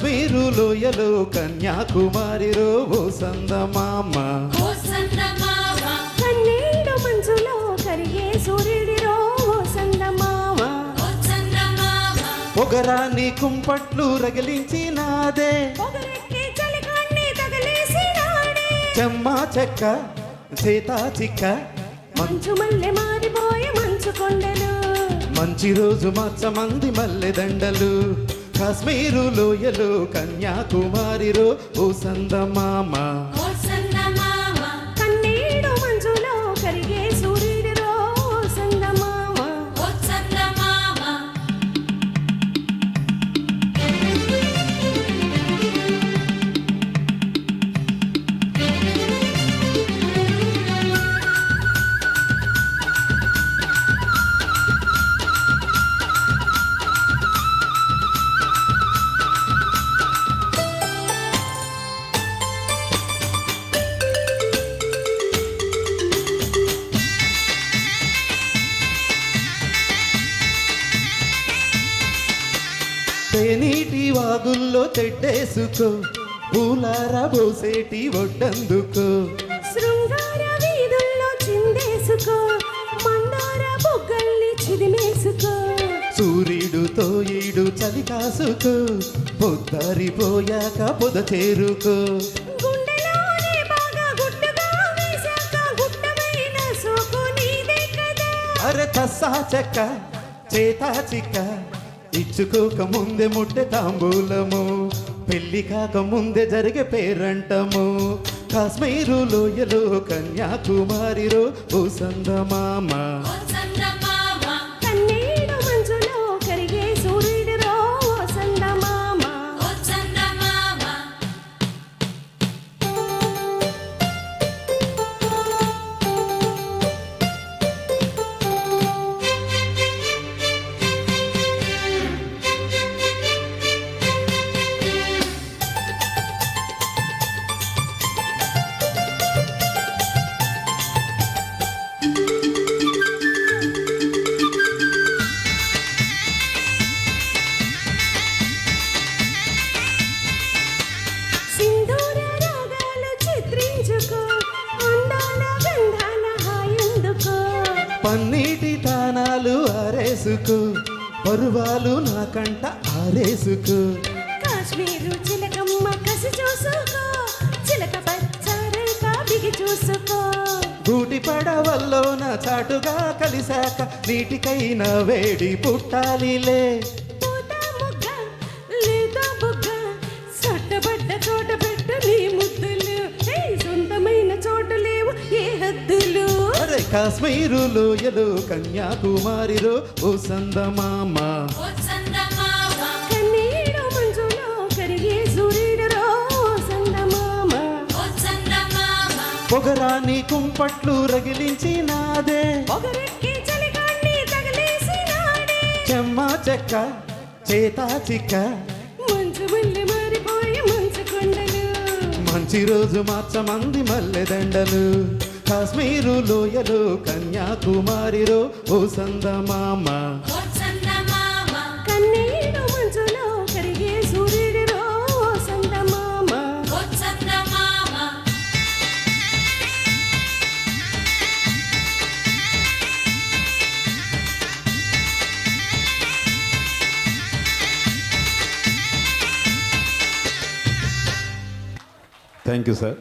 కాశ్మీరు లోయలో కన్యాకుమారిలో ఓ సందమామ. కన్నీడు మంచులో కరిగే సూర్యుడిరో ఓ సందమామ. పొగరాని కుంపట్లు రగిలించినాదే. చెమ్మా చెక్క చేతా చిక్క మంచు మల్లె మారిపోయే మంచు కొండలు. మంచి రోజు మచ్చ మంది మల్లెదండలు కాశ్మీరు లోయలో కన్యాకుమారిలో ఓ సందమామ. తేనీటి వాగుల్లో తెడ్డేసుకో పూలార బోసేటి ఒడ్డందుకో. శృంగార వీధుల్లో చిందేసుకో మందార బుగ్గల్ని చిదిమేసుకో. సూర్యుడుతో ఈడు చలి కాసుకో పొద్దరిపోయాక పొద చేరుకో. అరే తస్సా చెక్క చేతా చిక్క ఇచ్చుకోక ముందే ముట్టె తాంబూలము పెళ్ళి కాక ముందే జరిగే పేరంటము. కాశ్మీరు లోయలో కన్యాకుమారిలో భూసందమామ పన్నీటి తానాలు ఆరేసుకో పరువాలు నా కంట ఆరేసుకో. కాశ్మీరు చిలకమ్మ కసి చూసుకో చిలక పచ్చారైక బిగి చూసుకో. గూటి పడవల్లోన చాటుగా కలిశాక నీటికైన వేడి పుట్టాలిలే. పూత ముగ్గ లేదా బుగ్గ సొట్టబడ్డ చోట కాశ్మీరు లోయలో కన్యాకుమారిలో ఓ సందమామ. పొగరాని కుంపట్లు రగిలించినాదే. చెమ్మా చెక్క చేతా చిక్క. మంచి రోజు మార్చమంది మల్లెదండలు. కాశ్మీరు లోయలో కన్యాకుమారిలో ఓ సందమామ. Thank you sir